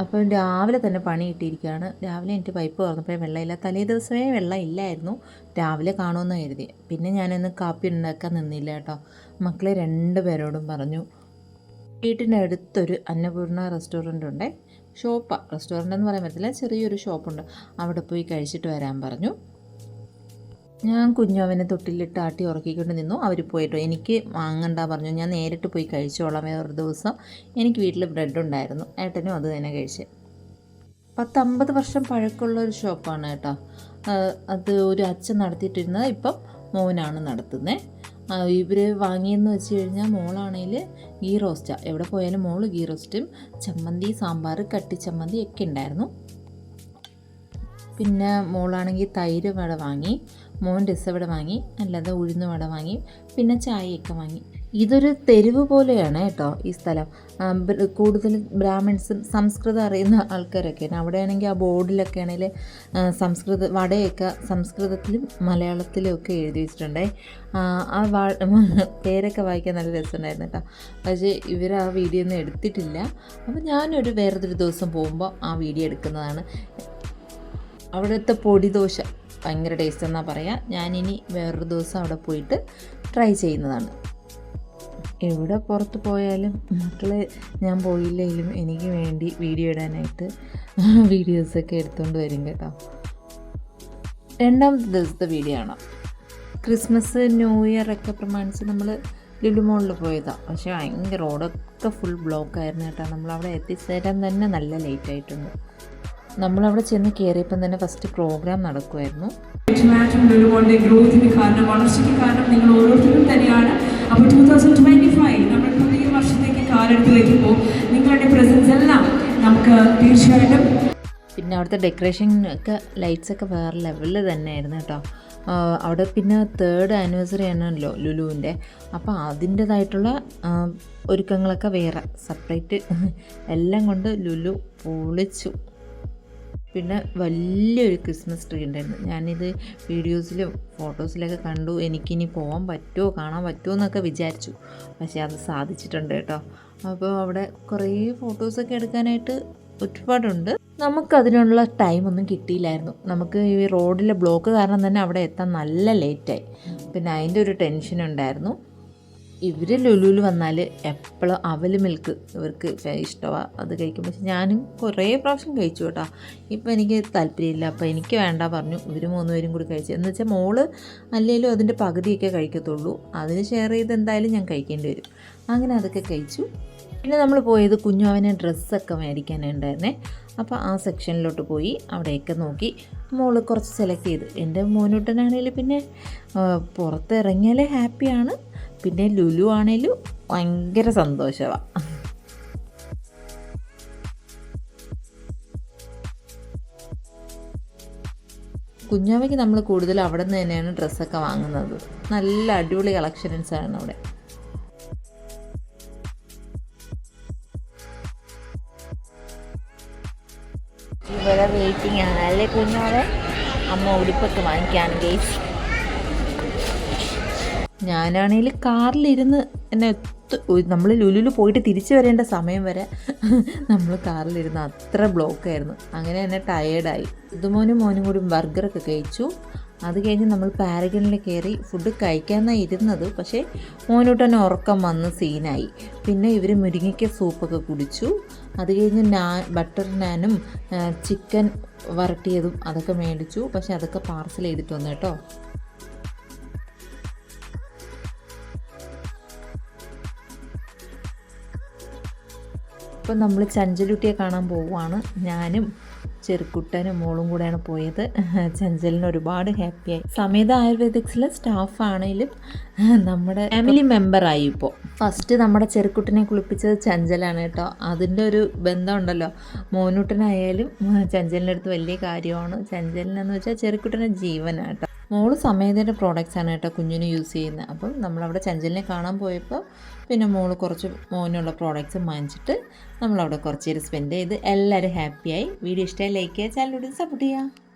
അപ്പം രാവിലെ തന്നെ പണി കിട്ടിയിരിക്കുകയാണ്. രാവിലെ എനിക്ക് പൈപ്പ് തുറന്നപ്പോഴേ വെള്ളമില്ല. തലേ ദിവസമേ വെള്ളം ഇല്ലായിരുന്നു രാവിലെ കാണുമെന്ന് കരുതി. പിന്നെ ഞാനൊന്ന് കാപ്പി ഉണ്ടാക്കാൻ നിന്നില്ല കേട്ടോ. മക്കളെ രണ്ട് പേരോടും പറഞ്ഞു. വീട്ടിന്റെ അടുത്തൊരു അന്നപൂർണ റെസ്റ്റോറന്റ് ഉണ്ട്. ഷോപ്പാണ് റെസ്റ്റോറന്റ് എന്ന് പറയാൻ പറ്റില്ല ചെറിയൊരു ഷോപ്പുണ്ട്. അവിടെ പോയി കഴിച്ചിട്ട് വരാൻ പറഞ്ഞു. ഞാൻ കുഞ്ഞവനെ തൊട്ടിലിട്ട് ആട്ടി ഉറക്കിക്കൊണ്ട് നിന്നു. അവർ പോയിട്ടോ. എനിക്ക് വാങ്ങണ്ട പറഞ്ഞു. ഞാൻ നേരിട്ട് പോയി കഴിച്ചോളാം. വേറൊരു ദിവസം എനിക്ക് വീട്ടിൽ ബ്രെഡ് ഉണ്ടായിരുന്നു. ഏട്ടനും അത് തന്നെ കഴിച്ച്. പത്തമ്പത് വർഷം പഴക്കമുള്ള ഒരു ഷോപ്പാണ് കേട്ടോ. അത് ഒരു അച്ഛൻ നടത്തിയിട്ടിരുന്നത് ഇപ്പം മോനാണ് നടത്തുന്നത് ഇവർ വാങ്ങിയെന്ന് വെച്ച് കഴിഞ്ഞാൽ മോളാണെങ്കിൽ ഗീ റോസ്റ്റാണ് എവിടെ പോയാലും മോൾ ഗീ റോസ്റ്റും ചമ്മന്തി സാമ്പാർ കട്ടി ചമ്മന്തി ഒക്കെ ഉണ്ടായിരുന്നു. പിന്നെ മോളാണെങ്കിൽ തൈര് വട വാങ്ങി. മോൻ രസവട വാങ്ങി അല്ലാതെ ഉഴുന്ന് വട വാങ്ങി പിന്നെ ചായയൊക്കെ വാങ്ങി. ഇതൊരു തെരുവ് പോലെയാണ് കേട്ടോ ഈ സ്ഥലം. കൂടുതൽ ബ്രാഹ്മിൺസും സംസ്കൃതം അറിയുന്ന ആൾക്കാരൊക്കെയാണ് അവിടെ ആണെങ്കിൽ ആ ബോർഡിലൊക്കെ ആണെങ്കിൽ സംസ്കൃത വടയൊക്കെ സംസ്കൃതത്തിലും മലയാളത്തിലും ഒക്കെ എഴുതി വെച്ചിട്ടുണ്ടേ. ആ, വാ പേരൊക്കെ വായിക്കാൻ നല്ല രസമുണ്ടായിരുന്നു കേട്ടോ. പക്ഷേ ഇവർ ആ വീഡിയോ ഒന്നും എടുത്തിട്ടില്ല. അപ്പോൾ ഞാനൊരു വേറൊരു ദിവസം പോകുമ്പോൾ ആ വീഡിയോ എടുക്കുന്നതാണ്. അവിടുത്തെ പൊടി ദോശ. ഭയങ്കര ടേസ്റ്റ് എന്നാ പറയാ. ഞാനിനി വേറൊരു ദിവസം അവിടെ പോയിട്ട് ട്രൈ ചെയ്യുന്നതാണ്. എവിടെ പുറത്ത് പോയാലും മക്കൾ ഞാൻ പോയില്ലെങ്കിലും എനിക്ക് വേണ്ടി വീഡിയോ ഇടാനായിട്ട് വീഡിയോസൊക്കെ എടുത്തുകൊണ്ട് വരും കേട്ടോ. രണ്ടാമത്തെ ദിവസത്തെ വീഡിയോ ആണ്. ക്രിസ്മസ് ന്യൂ ഇയർ ഒക്കെ പ്രമാണിച്ച് നമ്മൾ ലുലുമോളിൽ പോയതാണ് പക്ഷേ ഭയങ്കര റോഡൊക്കെ ഫുൾ ബ്ലോക്ക് ആയിരുന്നു കേട്ടോ. നമ്മൾ അവിടെ എത്തിച്ചേരാൻ തന്നെ നല്ല ലേറ്റ് ആയിട്ടുണ്ട്. നമ്മളവിടെ ചെന്ന് കയറിയപ്പം തന്നെ ഫസ്റ്റ് പ്രോഗ്രാം നടക്കുമായിരുന്നു ഗ്രോത്തിന് കാരണം വളർച്ചയ്ക്ക് കാരണം നിങ്ങൾ ഓരോരുത്തരും തന്നെയാണ്. അപ്പോൾ ടൂ തൗസൻഡ് ട്വന്റി ഫൈവ് നമ്മൾ പുതിയ വർഷത്തേക്ക് കാലെടുത്ത് വയ്ക്കുമ്പോൾ നിങ്ങളുടെ പ്രസൻസ് എല്ലാം നമുക്ക് തീർച്ചയായിട്ടും പിന്നെ അവിടുത്തെ ഡെക്കറേഷൻ ഒക്കെ ലൈറ്റ്സ് ഒക്കെ വേറെ ലെവലിൽ തന്നെയായിരുന്നു കേട്ടോ. അവിടെ പിന്നെ തേർഡ് ആനിവേഴ്സറി ആണല്ലോ ലുലുവിന്റെ അപ്പോൾ അതിന്റേതായിട്ടുള്ള ഒരുക്കങ്ങളൊക്കെ വേറെ. സെപ്പറേറ്റ് എല്ലാം കൊണ്ട് ലുലു പൊളിച്ചു. പിന്നെ വലിയൊരു ക്രിസ്മസ് ട്രീ ഉണ്ടായിരുന്നു. ഞാനിത് വീഡിയോസിലും ഫോട്ടോസിലൊക്കെ കണ്ടു. എനിക്കിനി പോകാൻ പറ്റുമോ കാണാൻ പറ്റുമോ എന്നൊക്കെ വിചാരിച്ചു. പക്ഷേ അത് സാധിച്ചിട്ടുണ്ട് കേട്ടോ. അപ്പോൾ അവിടെ കുറേ ഫോട്ടോസൊക്കെ എടുക്കാനായിട്ട് ഒരുപാടുണ്ട്. നമുക്കതിനുള്ള ടൈമൊന്നും കിട്ടിയില്ലായിരുന്നു. നമുക്ക് ഈ റോഡിലെ ബ്ലോക്ക് കാരണം തന്നെ അവിടെ എത്താൻ നല്ല ലേറ്റായി. പിന്നെ അതിന്റെ ഒരു ടെൻഷൻ ഉണ്ടായിരുന്നു ഇവർ ലുലുവിൽ വന്നാൽ എപ്പോഴും അവൽ മിൽക്ക് ഇവർക്ക് ഇഷ്ടമാണ് അത് കഴിക്കും പക്ഷെ ഞാനും കുറേ പ്രാവശ്യം കഴിച്ചു കേട്ടോ. ഇപ്പോൾ എനിക്ക് താല്പര്യമില്ല. അപ്പോൾ എനിക്ക് വേണ്ട പറഞ്ഞു ഇവർ മൂന്ന് പേരും കൂടി കഴിച്ചു. എന്ന് വെച്ചാൽ മോൾ അല്ലെങ്കിലും അതിന്റെ പകുതിയൊക്കെ കഴിക്കത്തുള്ളൂ. അതിന് ഷെയർ ചെയ്ത് എന്തായാലും ഞാൻ കഴിക്കേണ്ടി വരും. അങ്ങനെ അതൊക്കെ കഴിച്ചു. പിന്നെ നമ്മൾ പോയത് കുഞ്ഞുവനെ ഡ്രസ്സൊക്കെ മേടിക്കാനുണ്ടായിരുന്നേ അപ്പോൾ ആ സെക്ഷനിലോട്ട് പോയി അവിടെയൊക്കെ നോക്കി. മോൾ കുറച്ച് സെലക്ട് ചെയ്ത്. എന്റെ മോനൂട്ടനാണെങ്കിൽ പിന്നെ പുറത്തിറങ്ങിയാലേ ഹാപ്പിയാണ് പിന്നെ ലുലു ആണേലും ഭയങ്കര സന്തോഷമാണ് കുഞ്ഞാവയ്ക്ക് നമ്മൾ കൂടുതൽ അവിടെ നിന്ന് തന്നെയാണ് ഡ്രസ്സൊക്കെ വാങ്ങുന്നത്. നല്ല അടിപൊളി കളക്ഷൻസ് ആണ് അവിടെ. ഇവിടെ വെയിറ്റിംഗ് ആണ്. അല്ലേ കുഞ്ഞോളെ അമ്മ ഉടുപ്പൊക്കെ വാങ്ങിക്കാൻ ഗേസ് ഞാനാണെങ്കിൽ കാറിലിരുന്ന് എന്നെ നമ്മൾ ലുലുലു പോയിട്ട് തിരിച്ചു വരേണ്ട സമയം വരെ നമ്മൾ കാറിലിരുന്ന് അത്ര ബ്ലോക്കായിരുന്നു. അങ്ങനെ തന്നെ ടയേർഡായി ഇതുമോനും മോനും കൂടി ബർഗറൊക്കെ കഴിച്ചു. അത് കഴിഞ്ഞ് നമ്മൾ പാരഗണിൽ കയറി ഫുഡ് കഴിക്കാനാണ് ഇരുന്നത്. പക്ഷേ മോനോട്ട് തന്നെ ഉറക്കം വന്ന് സീനായി. പിന്നെ ഇവർ മുരിങ്ങയ്ക്ക സൂപ്പൊക്കെ കുടിച്ചു. അത് കഴിഞ്ഞ് നാൻ ബട്ടർ നാനും ചിക്കൻ വരട്ടിയതും അതൊക്കെ മേടിച്ചു. പക്ഷേ അതൊക്കെ പാർസൽ ചെയ്തിട്ട് വന്നു കേട്ടോ. ഇപ്പം നമ്മൾ ചഞ്ചലുട്ടിയെ കാണാൻ പോവുകയാണ് ഞാനും ചെറുക്കുട്ടനും മോളും കൂടെയാണ് പോയത്. ചഞ്ചലിന് ഒരുപാട് ഹാപ്പിയായി സമേത ആയുർവേദിക്സിലെ ആണെങ്കിലും നമ്മുടെ ഫാമിലി മെമ്പറായി ഇപ്പോൾ ഫസ്റ്റ് നമ്മുടെ ചെറുക്കുട്ടനെ കുളിപ്പിച്ചത് ചഞ്ചലാണ് കേട്ടോ. അതിന്റെ ഒരു ബന്ധമുണ്ടല്ലോ. മോനൂട്ടനായാലും ചഞ്ചലിന്റെ അടുത്ത് വലിയ കാര്യമാണ്. ചഞ്ചലിനെന്ന് വെച്ചാൽ ചെറുക്കുട്ടനെ ജീവനാണ് കേട്ടോ. മോൾ സമേതയുടെ പ്രോഡക്റ്റ്സ് ആണ് കേട്ടോ കുഞ്ഞിന് യൂസ് ചെയ്യുന്നത് അപ്പം നമ്മളവിടെ ചഞ്ചലിനെ കാണാൻ പോയപ്പോൾ പിന്നെ മോൾ കുറച്ച് മോനുള്ള പ്രോഡക്റ്റ്സ് വാങ്ങിച്ചിട്ട് നമ്മളവിടെ കുറച്ച് നേരം സ്പെൻഡ് ചെയ്ത് എല്ലാവരും ഹാപ്പിയായി വീഡിയോ ഇഷ്ടമായി ലൈക്ക് ചെയ്യുക ചാനലോട് സപ്പോർട്ട് ചെയ്യുക.